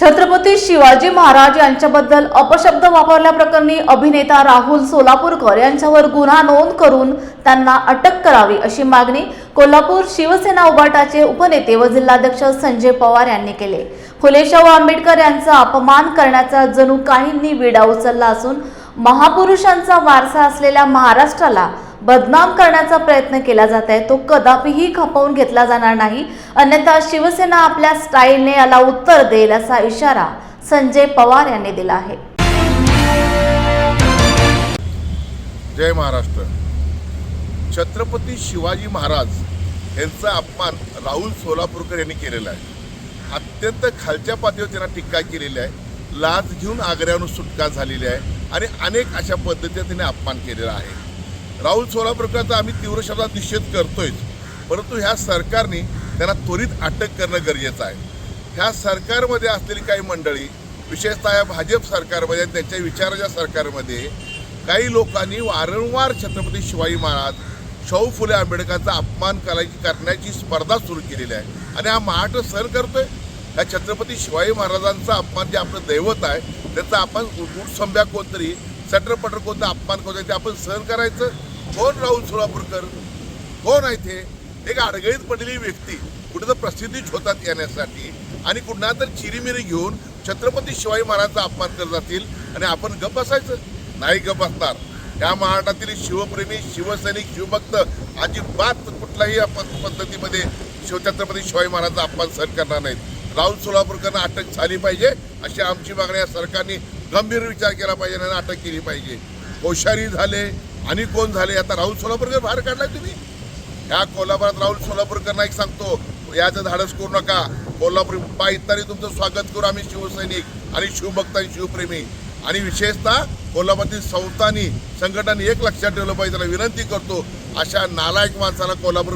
छत्रपती शिवाजी महाराज यांच्याबद्दल अपशब्द वापरल्याप्रकरणी अभिनेता राहुल सोलापूरकर यांच्यावर गुन्हा नोंद करून त्यांना अटक करावी अशी मागणी कोल्हापूर शिवसेना उभाटाचे उपनेते व जिल्हाध्यक्ष संजय पवार यांनी केले. फुले शाहू आंबेडकर यांचा अपमान करण्याचा जणू काहींनी विडा उचलला असून महापुरुषांचा वारसा असलेल्या महाराष्ट्राला बदनाम करण्याचा प्रयत्न केला जात आहे. तो कदापिही खपवून घेतला जाणार नाही. अन्यथा शिवसेना आपल्या स्टाईलने याला उत्तर देईल असा इशारा संजय पवार यांनी दिला आहे. जय महाराष्ट्र. छत्रपती शिवाजी महाराज यांचा अपमान राहुल सोलापूरकर यांनी केलेला आहे. अत्यंत खालच्या पातळीवर त्यांना टीका केलेली आहे. लाच घेऊन आग्र्यावरून सुटका झालेली आहे आणि अनेक अशा पद्धतीने त्यांनी अपमान केलेला आहे. राहुल सोलापूरकरचा आम्ही तीव्र शब्दात निषेध करतोय परंतु ह्या सरकारने त्यांना त्वरित अटक करणं गरजेचं आहे. ह्या सरकारमध्ये असलेली काही मंडळी विशेषतः या भाजप सरकारमध्ये आणि त्यांच्या विचाराच्या सरकारमध्ये काही लोकांनी वारंवार छत्रपती शिवाजी महाराज शाहू फुले आंबेडकरांचा अपमान करायची करण्याची स्पर्धा सुरू केलेली आहे. आणि हा महाराष्ट्र सहन करतोय. या छत्रपती शिवाजी महाराजांचा अपमान जे आपलं दैवत आहे त्याचा आपण गुडसंभ्या कोणतरी सटरपटर कोणतं अपमान कोणतं ते आपण सहन करायचं. कोण राहुल सोलापूरकर? कोण आहे ते? एक अडगळीत पडलेली व्यक्ती. कुठं तर प्रसिद्धी होतात येण्यासाठी. आणि कुठला तर चिरीमिरी घेऊन छत्रपती शिवाजी महाराजांचा अपमान करत जातील आणि आपण गप बसायचं? नाही गप बसणार. या महाराष्ट्रातील शिवप्रेमी शिवसैनिक शिवभक्त अजिबात कुठल्याही पद्धतीमध्ये शिवछत्रपती शिवाजी महाराजांचा अपमान सहन करणार नाहीत. राहुल सोलापूरकरांना अटक झाली पाहिजे अशी आमची मागणी या सरकारने गंभीर विचार केला पाहिजे आणि अटक केली पाहिजे. होशारी झाले आणि कोण झाले? आता राहुल सोलापूरकर बाहेर काढलाय तुम्ही. ह्या कोल्हापुरात राहुल सोलापूरकर एक सांगतो याचं धाडस करू नका. कोल्हापूर पायतानी तुमचं स्वागत करू आम्ही शिवसैनिक आणि शिवभक्त आणि शिवप्रेमी. आणि विशेषतः कोल्हापूरतील संस्थांनी संघटनांनी एक लक्षात ठेवलं पाहिजे त्याला विनंती करतो अशा नालायक माणसाला कोल्हापूर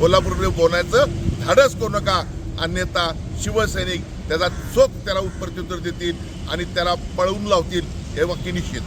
कोल्हापूरमध्ये बोलण्याचं धाडस करू नका. अन्यथा शिवसैनिक त्याचा चोख त्याला प्रत्युत्तर देतील आणि त्याला पळवून लावतील हे वाक्य निश्चित.